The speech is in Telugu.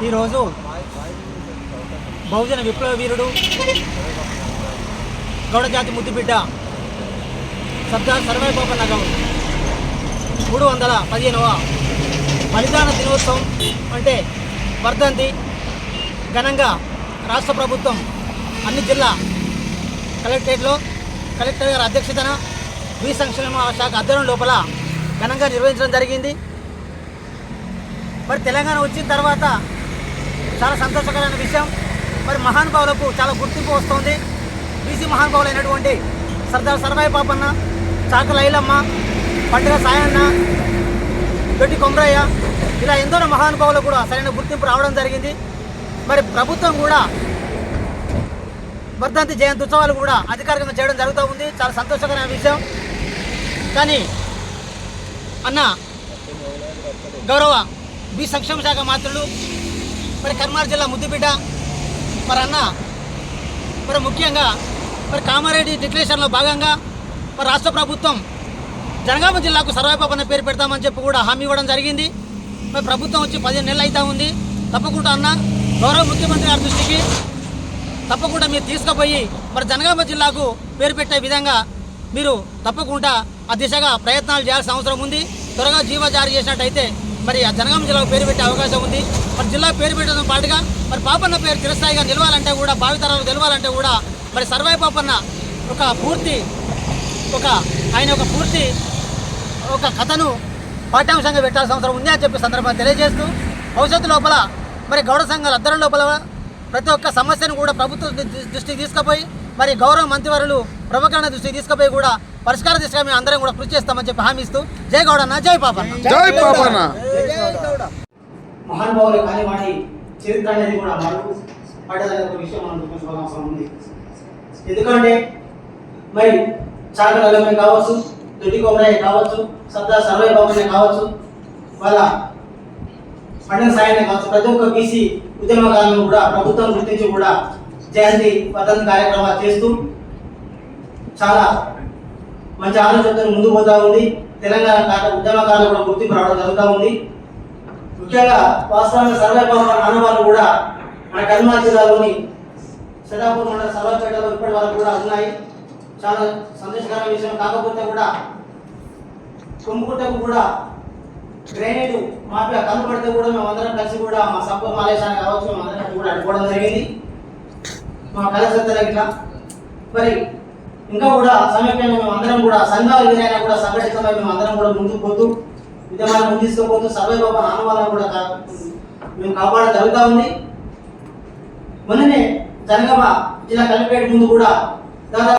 ఈరోజు బహుజన విప్లవ వీరుడు గౌడ జాతి ముద్దుబిడ్డ సర్దార్ సర్వైబాబు నగం మూడు వందల పదిహేనవ బలిదాన దినోత్సవం అంటే వర్ధంతి ఘనంగా రాష్ట్ర ప్రభుత్వం అన్ని జిల్లా కలెక్టరేట్లో కలెక్టర్ గారి అధ్యక్షతన వి సంక్షేమ శాఖ అధ్యయనం లోపల ఘనంగా నిర్వహించడం జరిగింది. మరి తెలంగాణ వచ్చిన తర్వాత చాలా సంతోషకరమైన విషయం. మరి మహానుభావులకు చాలా గుర్తింపు వస్తుంది. బీసీ మహానుభావులైనటువంటి సర్దార్ సర్వాయి పాపన్న చాక లైలమ్మ పండుగ సాయన్న గొడ్డి కొమరయ్య ఇలా ఎందరో మహానుభావులు కూడా సరైన గుర్తింపు రావడం జరిగింది. మరి ప్రభుత్వం కూడా వర్ధంతి జయంతి ఉత్సవాలు కూడా అధికారికంగా చేయడం జరుగుతూ ఉంది. చాలా సంతోషకరమైన విషయం. కానీ అన్న గౌరవ బి సంక్షేమ శాఖ మాత్రులు మరి కర్మార్ జిల్లా ముద్దుబిడ్డ మరి అన్న మరి ముఖ్యంగా మరి కామారెడ్డి డిక్లరేషన్లో భాగంగా మరి రాష్ట్ర ప్రభుత్వం జనగామ జిల్లాకు సర్వేపాపన్న పేరు పెడతామని చెప్పి కూడా హామీ ఇవ్వడం జరిగింది. మరి ప్రభుత్వం వచ్చి పదిహేను నెలలు అవుతా ఉంది. తప్పకుండా అన్న గౌరవ ముఖ్యమంత్రి గారి దృష్టికి తప్పకుండా మీరు తీసుకుపోయి మరి జనగామ జిల్లాకు పేరు పెట్టే విధంగా మీరు తప్పకుండా ఆ దిశగా ప్రయత్నాలు చేయాల్సిన అవసరం ఉంది. త్వరగా జీవో జారీ చేసినట్టయితే మరి ఆ జనగామ జిల్లాకు పేరు పెట్టే అవకాశం ఉంది. మరి జిల్లా పేరు పెట్టడంతో పాటుగా మరి పాపన్న పేరు చిరస్థాయిగా నిలవాలంటే కూడా భావితరాలు నిలవాలంటే కూడా మరి సర్వై పాపన్న ఒక పూర్తి ఒక ఆయన ఒక పూర్తి ఒక కథను పాఠ్యాంశంగా పెట్టాల్సిన అవసరం ఉంది అని చెప్పి సందర్భంగా తెలియజేస్తూ భవిష్యత్తు లోపల మరి గౌడ సంఘాల అద్దరం లోపల ప్రతి ఒక్క సమస్యను కూడా ప్రభుత్వం దృష్టికి తీసుకుపోయి మరి గౌరవ మంత్రివర్యులు ప్రభాకరణ దృష్టికి తీసుకుపోయి కూడా పరిష్కార దిశగా మేము అందరం కూడా కృషి చేస్తామని చెప్పి హామీ ఇస్తూ జై గౌడన్న జై పాపన్న. జై పాపన్న. మహానుభావులు కానీ వాటి చరిత్ర అనేది కూడా మరుగు పడ్డదనే ఒక విషయం మనం గుర్తుంచుకోవాల్సిన అవసరం ఉంది. ఎందుకంటే మరి చాకలమే కావచ్చు దొడ్డి కావచ్చు సర్దార్ సర్వై బాబునే కావచ్చు వాళ్ళ మండల సాయంత్రం కావచ్చు. ప్రతి ఒక్క బీసీ ఉద్యమకాలను కూడా ప్రభుత్వం గుర్తించి కూడా జయంతి పద్ధతి కార్యక్రమాలు చేస్తూ చాలా మంచి ఆలోచనతో ముందు పోతా ఉంది. తెలంగాణ కాక ఉద్యమకాలను కూడా గుర్తింపు రావడం జరుగుతూ ఉంది. ముఖ్యంగా వాస్తవంగా సర్వే పాప ఆనవాళ్ళు కూడా మన కర్మాల్ జిల్లాలోని సదాపూర్ మండల సర్వపేటలో ఇప్పటి వరకు కూడా ఉన్నాయి. చాలా సంతోషకరమైన విషయం. కాకపోతే కూడా కుంపుటకు కూడా డ్రైనేజ్ మాఫియా కనపడితే కూడా మేము అందరం కలిసి కూడా మా సంపూర్ మాలేశాన్ని కావచ్చు మేము అందరం కూడా అడ్డుకోవడం జరిగింది. మా కళాశాల ఇట్లా. మరి ఇంకా కూడా సమీపంగా మేము అందరం కూడా సంఘాలు ఏదైనా కూడా సంఘటితమై మేము అందరం కూడా ముందుకు పోతూ విధమైన ముందు తీసుకుపోతూ సర్వే బాబా ఆనవాళ్ళను కూడా మేము కాపాడడం జరుగుతూ ఉంది. మొన్ననే జనగామ జిల్లా కలెక్టరేట్ ముందు కూడా దాదాపు